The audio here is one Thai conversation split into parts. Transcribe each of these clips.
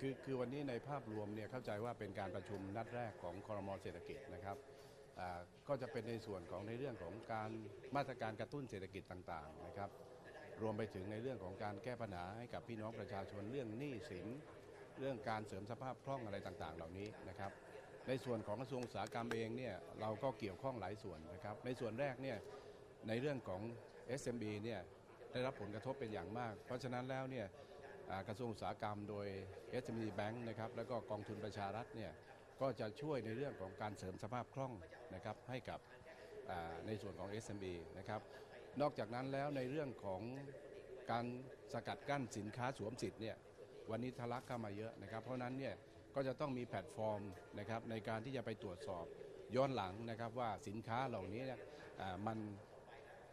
คือคือวันนี้ในภาพรวมเนี่ยเข้าใจว่าเป็นการประชุมนัดแรกของคอรมอเศรษฐกิจนะครับก็จะเป็นในส่วนของในเรื่องของการมาตรการกระตุ้นเศรษฐกิจต่างๆนะครับรวมไปถึงในเรื่องของการแก้ปัญหาให้กับพี่น้องประชาชนเรื่องหนี้สินเรื่องการเสริมสภาพคล่องอะไรต่างๆ เหล่านี้นะครับ ในส่วนของกระทรวงอุตสาหกรรมเองเนี่ยเราก็เกี่ยวข้องหลายส่วนนะครับ ในส่วนแรกเนี่ยในเรื่องของ SMB เนี่ยได้รับผลกระทบเป็นอย่างมาก เพราะฉะนั้นแล้วเนี่ย กระทรวงอุตสาหกรรมโดย SME Bank นะครับแล้วก็กองทุนประชารัฐเนี่ยก็จะช่วยในเรื่องของการเสริมสภาพคล่องนะครับให้กับในส่วนของ SMB นะครับนอกจากนั้นแล้วในเรื่องของการสกัดกั้นสินค้าสวมสิทธิ์เนี่ยวันนี้ทะลักเข้ามาเยอะนะครับ เพราะนั้นเนี่ยก็จะต้องมีแพลตฟอร์มนะครับในการที่จะไปตรวจสอบย้อนหลังนะครับว่าสินค้าเหล่านี้เนี่ยมัน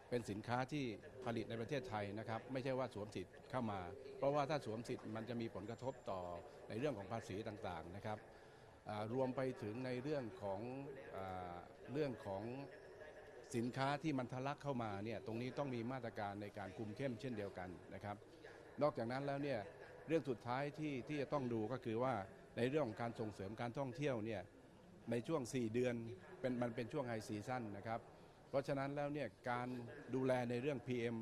เป็นสินค้าที่ผลิตในประเทศไทยนะครับ ไม่ใช่ว่าสวมสิทธิ์เข้ามา เพราะว่าถ้าสวมสิทธิ์มันจะมีผลกระทบต่อในเรื่องของภาษีต่างๆนะครับรวมไปถึงในเรื่องของอเรื่องของสินค้าที่มันทะลักเข้ามาเนี่ยตรงนี้ต้องมีมาตรการในการคุมเข้มเช่นเดียวกันนะครับ นอกจากนั้นแล้วเนี่ยเรื่องสุดท้ายที่ที่จะต้องดูก็คือว่าในเรื่องของการส่งเสริมการท่องเที่ยวเนี่ยในช่วง 4 เดือนเป็นมันเป็นช่วงไฮซีซั่นนะครับ เพราะฉะนั้นแล้วเนี่ยการดูแลในเรื่อง PM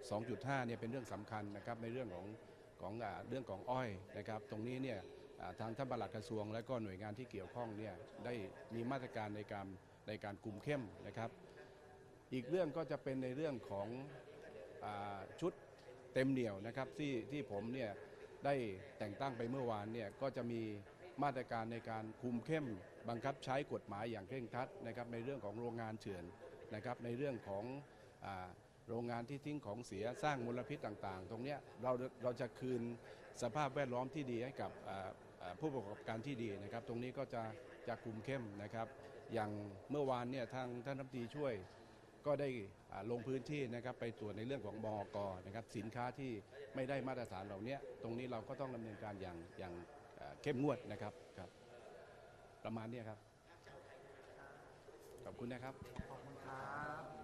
2.5เนี่ยเป็นเรื่องสำคัญนะครับในเรื่องของของอาเรื่องของอ้อยนะครับตรงนี้เนี่ยทางท่านปลัดกระทรวง และก็หน่วยงานที่เกี่ยวข้องเนี่ยได้มีมาตรการในการในการคุมเข้มนะครับ อีกเรื่องก็จะเป็นในเรื่องของอชุดเต็มเหนี่ยวนะครับที่ที่ผมเนี่ยได้แต่งตั้งไปเมื่อวานเนี่ยก็จะมี มาตรการในการคุมเข้มบังคับใช้กฎหมายอย่างเคร่งครัดนะครับในเรื่องของโรงงานเถื่อนนะครับในเรื่องของอโรงงานที่ทิ้งของเสียสร้างมลพิษต่างๆ ตรงนี้เราเราจะคืนสภาพแวดล้อมที่ดีให้กับผู้ประกอบการที่ดีนะครับ ตรงนี้ก็จะจะคุมเข้มนะครับ อย่างเมื่อวานเนี่ยทางท่านรัฐมนตรีช่วยก็ได้ลงพื้นที่นะครับไปตรวจในเรื่องของบกนะครับสินค้าที่ไม่ได้มาตรฐานเหล่านี้ตรงนี้เราก็ต้องดำเนินการอย่างอย่าง เข้มงวดนะครับครับ ประมาณนี้ครับ ขอบคุณนะครับ ขอบคุณครับ